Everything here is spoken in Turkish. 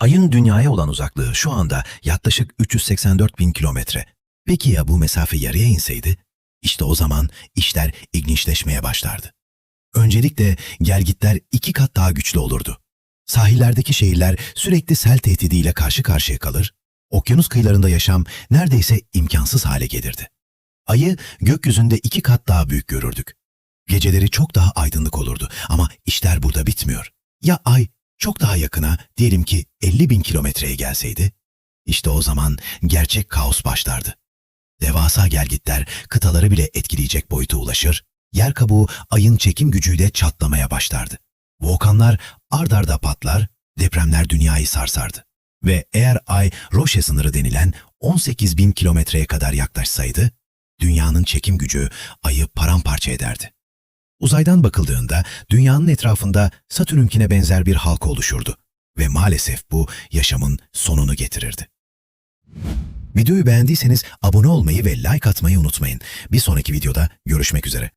Ayın dünyaya olan uzaklığı şu anda yaklaşık 384 bin kilometre. Peki ya bu mesafe yarıya inseydi? İşte o zaman işler ilginçleşmeye başlardı. Öncelikle gelgitler iki kat daha güçlü olurdu. Sahillerdeki şehirler sürekli sel tehdidiyle karşı karşıya kalır, okyanus kıyılarında yaşam neredeyse imkansız hale gelirdi. Ayı gökyüzünde iki kat daha büyük görürdük. Geceleri çok daha aydınlık olurdu ama işler burada bitmiyor. Ya ay çok daha yakına, diyelim ki 50 bin kilometreye gelseydi? İşte o zaman gerçek kaos başlardı. Devasa gelgitler kıtaları bile etkileyecek boyuta ulaşır, yer kabuğu ayın çekim gücüyle çatlamaya başlardı. Volkanlar ard arda patlar, depremler dünyayı sarsardı. Ve eğer ay Roche sınırı denilen 18 bin kilometreye kadar yaklaşsaydı, dünyanın çekim gücü ayı paramparça ederdi. Uzaydan bakıldığında dünyanın etrafında Satürn'ünkine benzer bir halka oluşurdu ve maalesef bu yaşamın sonunu getirirdi. Videoyu beğendiyseniz abone olmayı ve like atmayı unutmayın. Bir sonraki videoda görüşmek üzere.